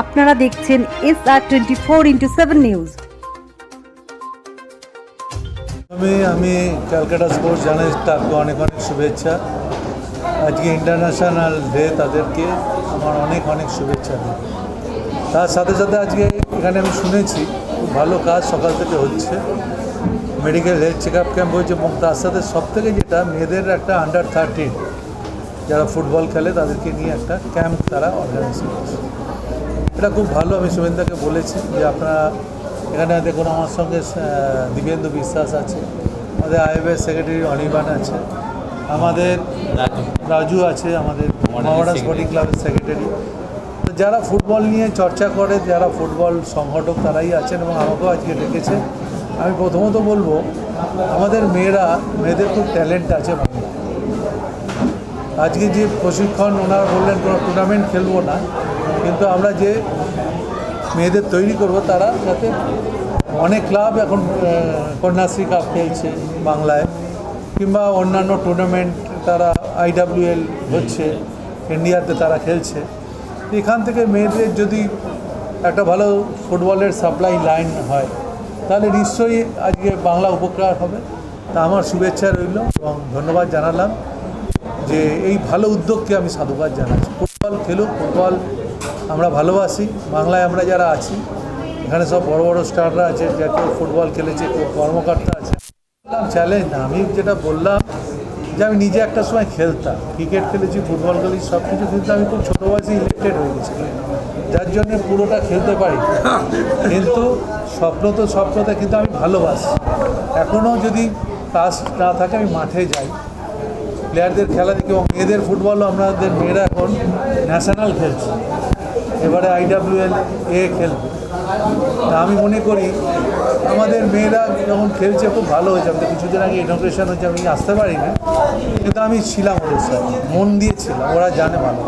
আপনারা দেখছেন S R twenty four into seven news আমি আমি ক্যালকাটা স্পোর্টস জার্নালিস্টকে অনেক অনেক শুভেচ্ছা। আজকে ইন্টারন্যাশনাল ডে তাদেরকে আমার অনেক অনেক শুভেচ্ছা দিই তার সাথে সাথে আজকে এখানে আমি শুনেছি, খুব ভালো কাজ সকাল থেকে হচ্ছে। Medical health check up camp হয়েছে এবং তার সাথে সব থেকে যেটা, মেয়েদের একটা আন্ডার থার্টিন যারা ফুটবল খেলে তাদেরকে নিয়ে একটা ক্যাম্প তারা অর্গানাইজ করছে। এটা খুব ভালো আমি শুভেন্দাকে বলেছি যে আপনারা এখানে দেখুন আমার সঙ্গে দিব্যেন্দু বিশ্বাস আছে আমাদের আইএফএস সেক্রেটারি অনির্বাণ আছে আমাদের রাজু আছে আমাদের মহারাজ স্পোর্টিং ক্লাবের সেক্রেটারি। তো যারা ফুটবল নিয়ে চর্চা করে যারা ফুটবল সংগঠক তারাই আছেন এবং আমাকেও আজকে ডেকেছে। আমি প্রথমত বলব আমাদের মেয়েরা মেয়েদের খুব ট্যালেন্ট আছে আজকে যে প্রশিক্ষণ ওনারা বললেন কোনো টুর্নামেন্ট খেলব না। কিন্তু আমরা যে মেয়েদের তৈরি করব, তারা যাতে অনেক ক্লাব এখন কন্যাশ্রী কাপ খেলছে বাংলায়, কিংবা অন্যান্য টুর্নামেন্ট তারা আইডাব্লিউএল হচ্ছে ইন্ডিয়াতে তারা খেলছে। এখান থেকে মেয়েদের যদি একটা ভালো ফুটবলের সাপ্লাই লাইন হয়, তাহলে নিশ্চয়ই আজকে বাংলা উপকার হবে। তা আমার শুভেচ্ছা রইল এবং ধন্যবাদ জানালাম যে এই ভালো উদ্যোগকে আমি সাধুবাদ জানাচ্ছি। ফুটবল খেলুক, ফুটবল আমরা ভালোবাসি, বাংলায় আমরা যারা আছি, এখানে সব বড় বড় স্টাররা আছে যে কেউ ফুটবল খেলেছে কেউ কর্মকর্তা আছে। চ্যালেঞ্জ না। আমি যেটা বললাম যে আমি নিজে একটা সময় খেলতাম। ক্রিকেট খেলেছি, ফুটবল খেলেছি সব কিছু কিন্তু আমি খুব ছোটো বয়সে ইলেক্টেড হয়ে গেছিলাম যার জন্য পুরোটা খেলতে পারি। কিন্তু স্বপ্ন তো স্বপ্নতে, কিন্তু আমি ভালোবাসি। এখনও যদি কাজ না থাকে, আমি মাঠে যাই। প্লেয়ারদের খেলা দেখি এবং মেয়েদের ফুটবলও আমাদের মেয়েরা এখন ন্যাশনাল খেলছে। এবারে আইডাব্লিউএল এ খেলবে। আমি মনে করি আমাদের মেয়েরা যখন খেলছে খুব ভালো হয়েছে। আমি তো কিছুদিন আগে ইনোগ্রেশন হচ্ছে আমি আসতে পারিনি। কিন্তু আমি ছিলাম ওদের সাথে, মন দিয়েছিলাম ওরা জানে ভালো।